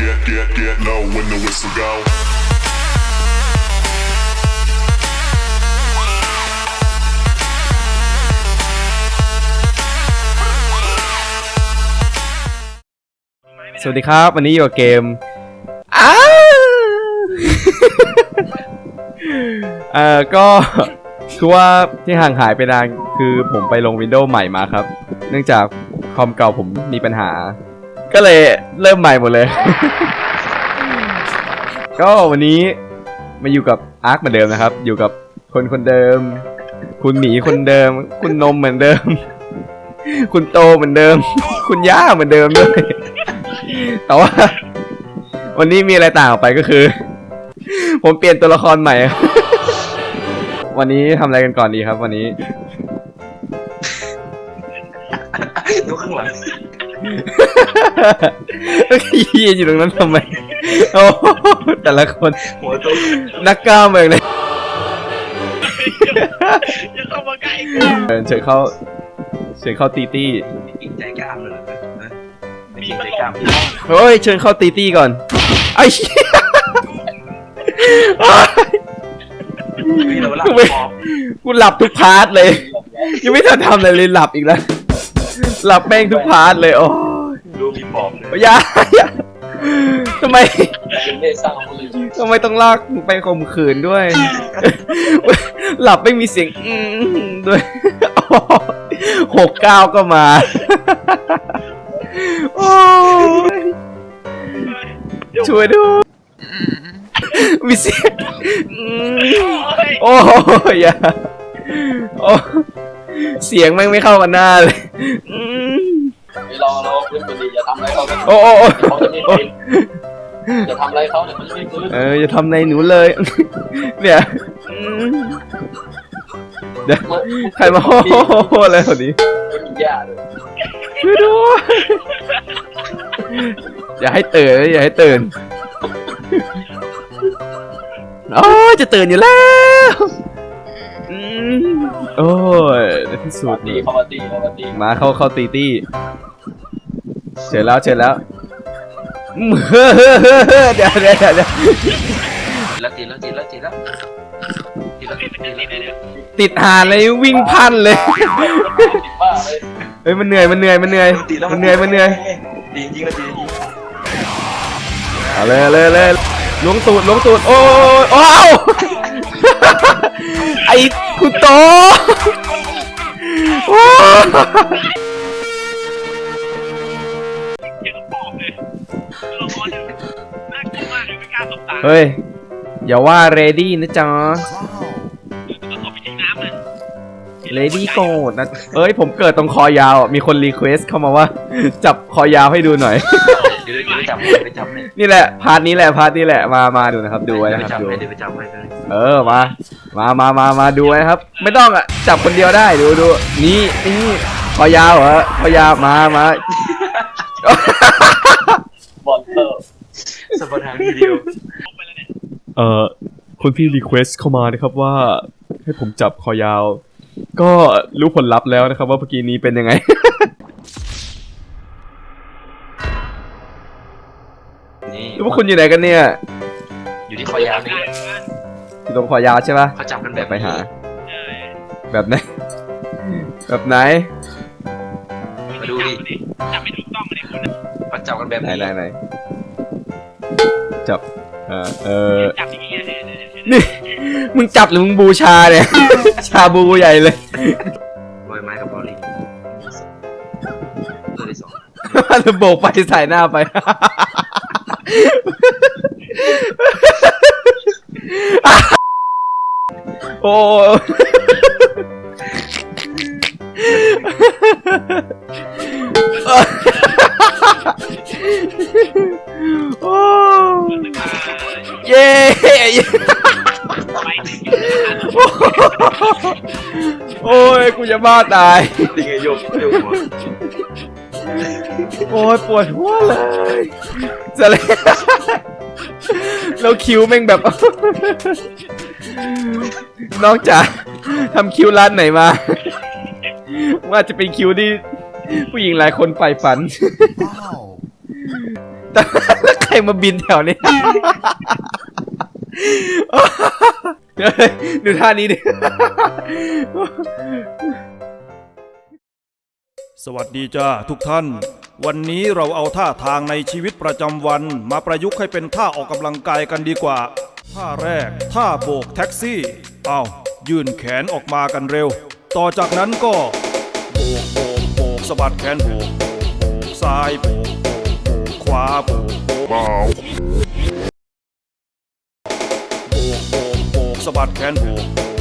get, get, get low when the whistle go. สวัสดีครับ วันนี้อยู่กับเกมอ้า เอ่อก็คือว่าที่ห่างหายไปนานคือผมไปลง Windows ใหม่มาครับ เนื่องจากคอมเก่าผมมีปัญหา ก็เลยเริ่มใหม่หมดเลย ก็วันนี้มาอยู่กับอาร์คเหมือนเดิมนะครับ อยู่กับคนคนเดิม คุณหมีคนเดิม คุณนมเหมือนเดิม คุณโตเหมือนเดิม คุณย่าเหมือนเดิมด้วย แต่ว่า วันนี้มีอะไรต่างออกไปก็คือ ผมเปลี่ยนตัวละครใหม่ วันนี้ทำอะไรกันก่อนดีครับ วันนี้ ดูข้างหลัง ยืนอยู่ตรงนั้นทำไม โอ้โหแต่ละคนหัวโตนักกล้ามเมืองเลยอย่าเข้ามาใกล้กูเชิญเชิญเข้าเชิญเข้าตีตี้กินใจกล้ามเลยเหรอนะไม่กินใจกล้ามพี่เฮ้ยเชิญเข้าตีตี้ก่อน ไอ้เหี้ยพี่เราหลับปอบกูหลับทุกพาร์ทเลย ยังไม่ทันทำอะไรเลยหลับอีกแล้ว หลับแม่งทุกพาร์ทเลยโอ้ยดูมีปอบเลยอย่าอย่าทำไมเป็นเล่สร้างเลยทำไมต้องลากมึงไปข่มขืนด้วย หลับไม่มีเสียงอืมด้วยหกเก้าก็มา โอ้ยช่วยด้วยมีเสียงอืมโอ้ยอย่าโอ้เสียงแม่งไม่เข้ากันหน้าเลยอืมไม่ รอเราพื้นตัวดีอย่าทำอะไรเขาโอ้โอ้โอ้เขาจะไม่ฟื้นอย่าทำอะไรเขาเดี๋ยวเขาจะไม่ฟื้นเอออย่าทำในหนูเลย เนี่ยอืมเดี๋ยวใครมาโอ้โหอะไรคนนี้มันมีหญ้าด้วยช่วยด้วยอย่าให้ตื่นนะอย่าให้ตื่นโอ้ยจะตื่นอยู่แล้วอืมโอ้ยใน ที่สุดตีเขามาตีเขามาตีมาเข้าเข้าตีตี้เจอแล้วเจอแล้วอืมเดี๋ยวเดี๋ยวเดี๋ยวเดี๋ยวแล้วตีแล้วตีแล้วตีแล้วตีแล้วตีแล้วตีแล้วติดหานเลยวิ่งพันเลยติดบ้าเลยเฮ้ยมันเหนื่อยมันเหนื่อยมันเหนื่อยตีแล้วมันเหนื่อยมันเหนื่อยตีจริงแล้วตีจริงเอาเลยเลยเลยล้วงตูดล้วงตูดโอ้ยโอ้าวไอ้คุณโตโอ้ ยเดี๋ยวก็บอกเลยตัวละครเนี่ยน่ากลัวมากเลยไม่กล้าสบตาเฮ้ย อย่าว่าเรดี้นะจ๊ะตัวขอไปทิ้งน้ำเลยเรดี้โกดนะเอ้ยผมเกิดตรงคอยาวอะมีคนรีเควสเข้ามาว่า จับคอยาวให้ดูหน่อย เดี๋ยวเดี๋ยวไปจับไป จับเลยนี่แหละพาร์ทนี้แหละพาร์ทนี้แหละมามาดูนะครับดูไว้นะครับดูเดี๋ยวไปจับเลยเออมามามามามาดูไว้นะครับ ไม่ต้องอะจับคนเดียวได้ดูดูนี่นี่คอยาวเหรอคอยาวมามาบอลเตอร์สปอร์ตทางทีเดียวเอ่อคนที่รีเควสเข้ามานะครับว่าให้ผมจับคอยาว ก็รู้ผลลัพธ์แล้วนะครับ ว่าเมื่อกี้นี้เป็นยังไง นี่พวกคุณอยู่ไหนกันเนี่ย อยู่ที่คอยาวนี่อยู่ตรงคอยาวใช่ปะเขาจับกันแบเดี๋ยบวไปหา แบบไหน แบบไหน มาดูดิจับไม่ถูกต้องเลยคุณเขาจับกันแบบไหนนี้ไหนไหนจับเออเออ จับอย่างเงี้ยเนี่ยนี่มึงจับหรือมึงบูชาเนี่ย ชาบูใหญ่เลยบอยไม้กับบอลลี่ตัวที่สองระโบกไปใส่หน้าไป โอ้โอ้เย้โอ้ยกูจะบ้าตายตีไงโยกยกหัว โอ้ยปวดหัวเลยจะเลยแล้วคิวแม่งแบบ นอกจากทำคิวร้านไหนมาว่าจะเป็นคิวที่ผู้หญิงหลายคนใฝ่ฝันแล้วใครมาบินแถวนี้เฮ้ยดูท่านี้ดิ สวัสดีจ้าทุกท่าน วันนี้เราเอาท่าทางในชีวิตประจำวันมาประยุกต์ให้เป็นท่าออกกำลังกายกันดีกว่า ท่าแรก ท่าโบกแท็กซี่เอ้ายื่นแขนออกมากันเร็ว ต่อจากนั้นก็ โบกโบกโบกสะบัดแขนโบกโบกโบกซ้ายโบกโบกโบกขวาโบกโบกโบกโบกสะบัดแขนโบกโบ